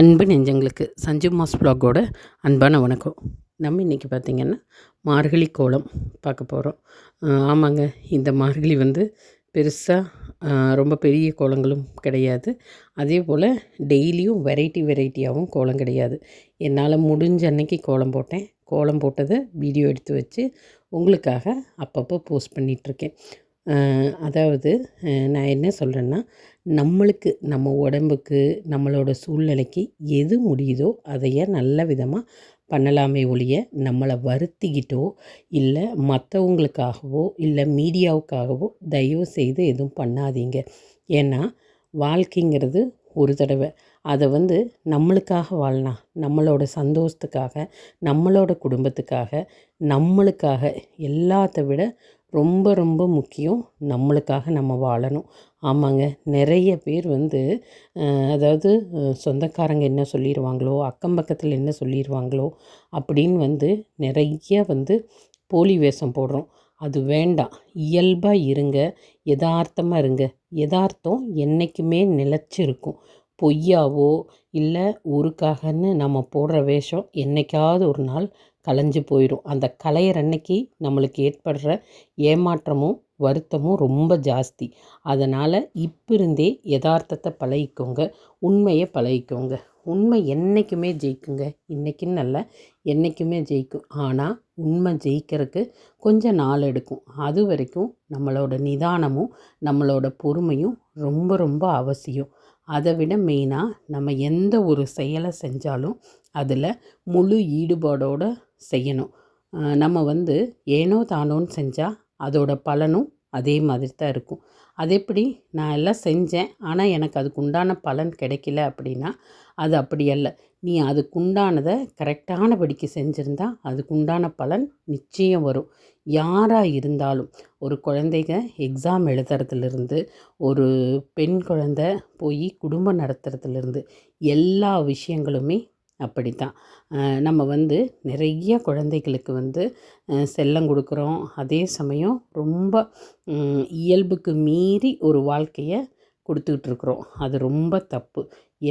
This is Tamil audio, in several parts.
அன்பு நெஞ்சங்களுக்கு சஞ்சு மாஸ் ப்ளாகோட அன்பான வணக்கம். நம்ம இன்றைக்கி பார்த்திங்கன்னா மார்கழி கோலம் பார்க்க போகிறோம் ஆமாங்க இந்த மார்கழி வந்து பெருசாக ரொம்ப பெரிய கோலங்களும் கிடையாது. அதே போல் டெய்லியும் வெரைட்டி வெரைட்டியாகவும் கோலம் கிடையாது. என்னால் முடிஞ்ச அன்னைக்கு கோலம் போட்டேன். கோலம் போட்டதை வீடியோ எடுத்து வச்சு உங்களுக்காக அப்பப்போ போஸ்ட் பண்ணிகிட்ருக்கேன் அதாவது நான் என்ன சொல்கிறேன்னா நம்மளுக்கு நம்ம உடம்புக்கு நம்மளோட சூழ்நிலைக்கு எது முடியுதோ அதையே நல்ல விதமாக பண்ணலாமே ஒழிய நம்மளை வருத்திக்கிட்டோ இல்லை மற்றவங்களுக்காகவோ இல்லை மீடியாவுக்காகவோ தயவு செய்து எதுவும் பண்ணாதீங்க. ஏன்னா வாழ்க்கைங்கிறது ஒரு தடவை. அதை வந்து நம்மளுக்காக வாழலாம். நம்மளோட சந்தோஷத்துக்காக நம்மளோட குடும்பத்துக்காக நம்மளுக்காக எல்லாத்த விட ரொம்ப ரொம்ப முக்கியம். நம்மளுக்காக நம்ம வாழணும். ஆமாங்க. நிறைய பேர் வந்து அதாவது சொந்தக்காரங்க என்ன சொல்லிடுவாங்களோ அக்கம் பக்கத்தில் என்ன சொல்லிடுவாங்களோ அப்படின்னு வந்து நிறைய வந்து போலி வேஷம் போடுறோம். அது வேண்டாம். இயல்பாக இருங்க. யதார்த்தமாக இருங்க. யதார்த்தம் என்றைக்குமே நிலச்சிருக்கும். பொய்யாவோ இல்லை ஊருக்காகன்னு நம்ம போடுற வேஷம் என்றைக்காவது ஒரு நாள் கலைஞ்சு போயிடும் அந்த கலையிற அன்னைக்கு நம்மளுக்கு ஏற்படுற ஏமாற்றமும் வருத்தமும் ரொம்ப ஜாஸ்தி. அதனால் இப்போ இருந்தே யதார்த்தத்தை பழகிக்கோங்க உண்மையை பழகிக்கோங்க. உண்மை என்றைக்குமே ஜெயிக்குங்க. இன்றைக்கின்னு இல்லை என்றைக்குமே ஜெயிக்கும். ஆனால் உண்மை ஜெயிக்கிறதுக்கு கொஞ்சம் நாள் எடுக்கும். அது வரைக்கும் நம்மளோட நிதானமும் நம்மளோட பொறுமையும் ரொம்ப ரொம்ப அவசியம். அதை விட மெயினாக நம்ம எந்த ஒரு செயலை செஞ்சாலும் அதில் முழு ஈடுபாடோடு செய்யணும். நம்ம வந்து ஏனோ தானோன்னு செஞ்சால் அதோட பலனும் அதே மாதிரி தான் இருக்கும். அது எப்படி? நான் எல்லாம் செஞ்சேன். ஆனால் எனக்கு அதுக்கு உண்டான பலன் கிடைக்கல அப்படின்னா அது அப்படி அல்ல. நீ அதுக்கு உண்டானதை கரெக்டானபடிக்கு செஞ்சுருந்தா அதுக்கு உண்டான பலன் நிச்சயம் வரும். யாராக இருந்தாலும் ஒரு குழந்தைங்க எக்ஸாம் எழுதுறதுலேருந்து ஒரு பெண் குழந்த போய் குடும்பம் நடத்துறதுலேருந்து எல்லா விஷயங்களுமே அப்படி தான் நம்ம வந்து நிறைய குழந்தைகளுக்கு வந்து செல்லம் கொடுக்குறோம். அதே சமயம் ரொம்ப இயல்புக்கு மீறி ஒரு வாழ்க்கையை கொடுத்துக்கிட்ருக்குறோம் அது ரொம்ப தப்பு.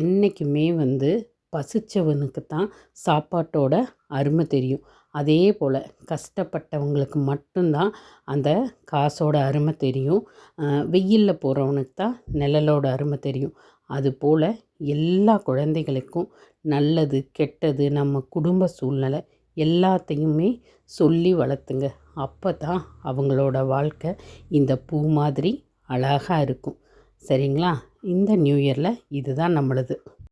என்றைக்குமே வந்து பசித்தவனுக்கு தான் சாப்பாட்டோட அருமை தெரியும். அதே போல் கஷ்டப்பட்டவங்களுக்கு மட்டும்தான் அந்த காசோட அருமை தெரியும். வெயிலில் போகிறவனுக்கு தான் நிழலோட அருமை தெரியும். அதுபோல் எல்லா குழந்தைகளுக்கும் நல்லது கெட்டது நம்ம குடும்ப சூழ்நிலை எல்லாத்தையுமே சொல்லி வளர்த்துங்க. அப்போ தான் அவங்களோட வாழ்க்கை இந்த பூ மாதிரி அழகாக இருக்கும். சரிங்களா? இந்த நியூ இயரில் இதுதான் நம்மளது.